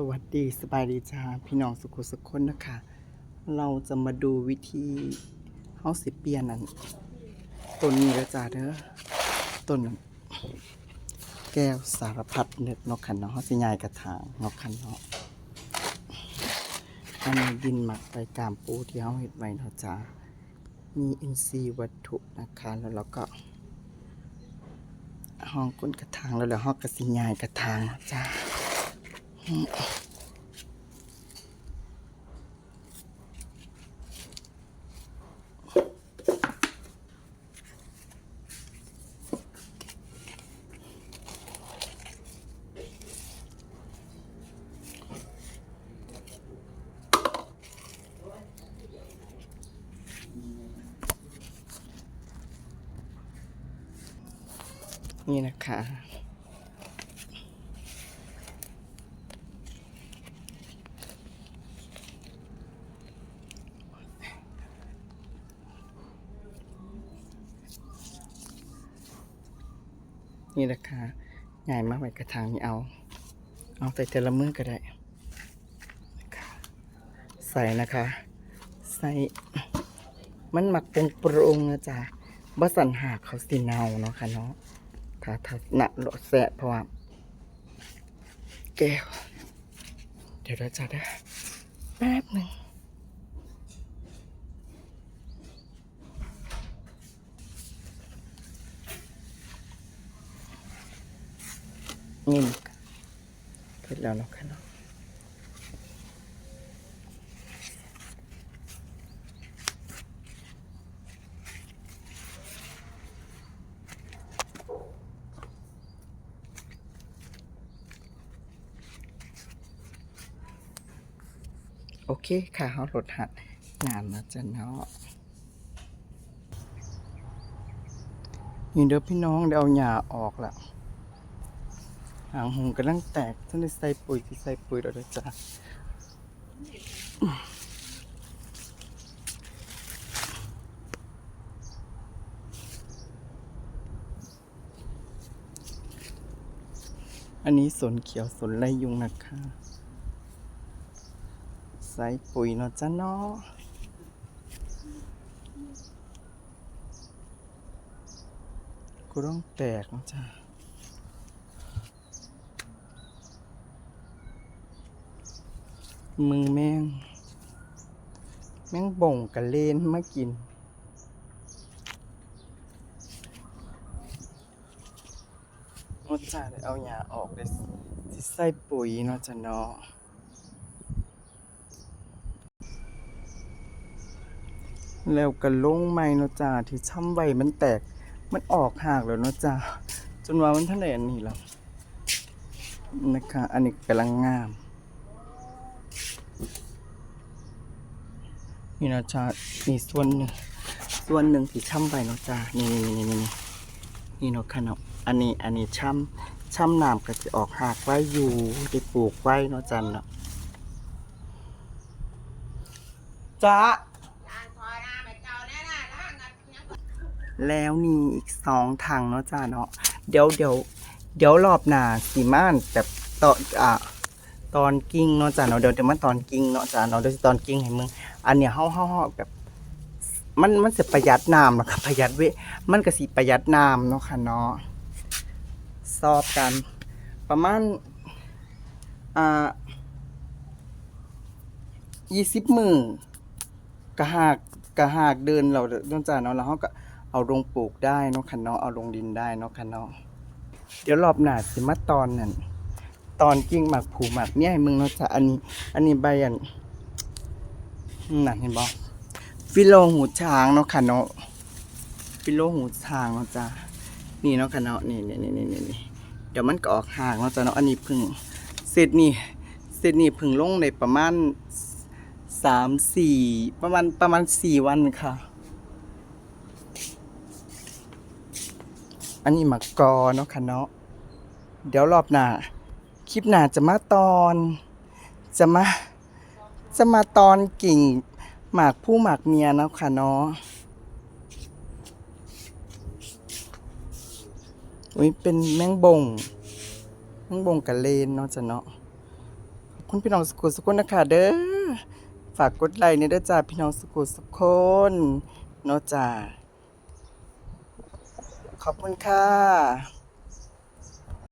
สวัสดีสบายดีจ้าพี่น้องสุขุสุขคนนะคะ เราจะมาดูวิธีเฮาสิเปลี่ยนนั่นต้นนี้แล้วจ้าเด้อต้นแก้วสารพัดนึกเนาะคันเนาะสิยายกระถางเนาะคันเนาะอันนี้ดินหมักไปกามปูที่เฮาเฮ็ดไว้เนาะจ้ามีอินทรีย์วัตถุนะคะแล้วเราก็ห้องก้นกระถางแล้วแล้วห้องกระสิยายกระถางจ้า นี่นะคะ นี่นะคะใหญ่มากไปกระถางนี่เอา เอาใส่แต่ละมือก็ได้นะคะใส่นะคะ ใส่มันหมักปรุงปรุงนะจ๊ะบ่สันหากเขาสิเนาเนาะค่ะเนาะถ้าถ้าหนักโลดแสะเพราะว่าแก้ว เดี๋ยวเราจะได้แป๊บหนึ่ง นี่นะคะเสร็จแล้วเนาะค่ะเนาะโอเคค่ะเขาลดหัดงานนะจ๊ะเนาะนี่เดี๋ยวพี่น้องเดี๋ยวเอาหญ้าออกละ หางหงกำลังแตกท่านได้ใส่ปุ๋ยที่ใส่ปุ๋ยแล้วเด้อจ้ะอันนี้สนเขียวสนไรยุงนะคะใส่ปุ๋ยเนาะจ้ะเนาะกูต้องแตกนะจ้ะ มึงแม่ง แม่งบ่งกะเลนมากินเนจ้ะได้เอาหญ้าออกเลยสิใส่ปุ๋ยเนาะจ้ะเนาะแล้วก็ลงไม้เนาะจ้าที่ช่ำไว้มันแตกมันออกหากแล้วเนาะจ้าจนว่ามันทะเลนนี้แล้วนะคะ อันนี้กำลังงาม นี่เนาะจ้านี่ส่วนหนึ่งส่วนหนึ่งที่ช่ำไว้เนาะจ้านี่นี่นี่นี่นี่เนาะค่ะเนาะอันนี้อันนี้ช่ำช่ำน้ำก็จะออกหากไว้อยู่ได้ปลูกไว้เนาะจ้าเนาะจ้าแล้วนี่อีกสองถังเนาะจ้าเนาะเดี๋ยวเดี๋ยวเดี๋ยวรอบหน้าสีม่านแบบต่ออะ ตอนกิ้งเนาะจ้าเนาะเดี๋ยวเดี๋ยวมันตอนกิ้งเนาะจ้าเนาะเดี๋ยวสิตอนกิ้งให้มึงอันเนี้ยเฮาเฮาเฮาแบบ มันมันจะประหยัดน้ำนะครับประหยัดเวมันก็สิประหยัดน้ำเนาะค่ะเนาะสอบกัน ประมาณอ่ายี่สิบมือกะหากกะหากเดินเราเดินจ้าเนาะแล้วเขาก็เอาลงปลูกได้เนาะคันเนาะเอาลงดินได้เนาะคันเนาะเดี๋ยวรอบหน้าสิมาตอนนั่น ตอนกิ่งหมากผูหมากเนี่ยให้มึงเนาะจ้ะอันนี้ อันนี้ใบอันนั่นเห็นบ่ฟิโลหูช้างเนาะค่ะเนาะฟิโลหูช้างเนาะจ้ะนี่เนาะค่ะเนาะนี่นี่นี่นี่นี่เดี๋ยวมันก็ออกห่างเนาะจ้ะเนาะอันนี้พึ่งเสร็จนี่เสร็จนี่พึ่งลงในประมาณสามสี่ประมาณประมาณสี่วันค่ะ อันนี้หมักกอเนาะค่ะเนาะเดี๋ยวรอบหน้า คลิปหน้าจะมาตอน จะมา จะมาตอนกิ่ง หมากผู้หมากเมียนะค่ะเนาะอุ้ยเป็นแมงบงแมงบงกะเลนเนาะจ้ะเนาะคุณพี่น้องสุขุสุขคนะคะเด้อฝากกดไลค์เนี่ยด้อจ้าพี่น้องสุขุสุขคนเนาะจ้าขอบคุณค่ะ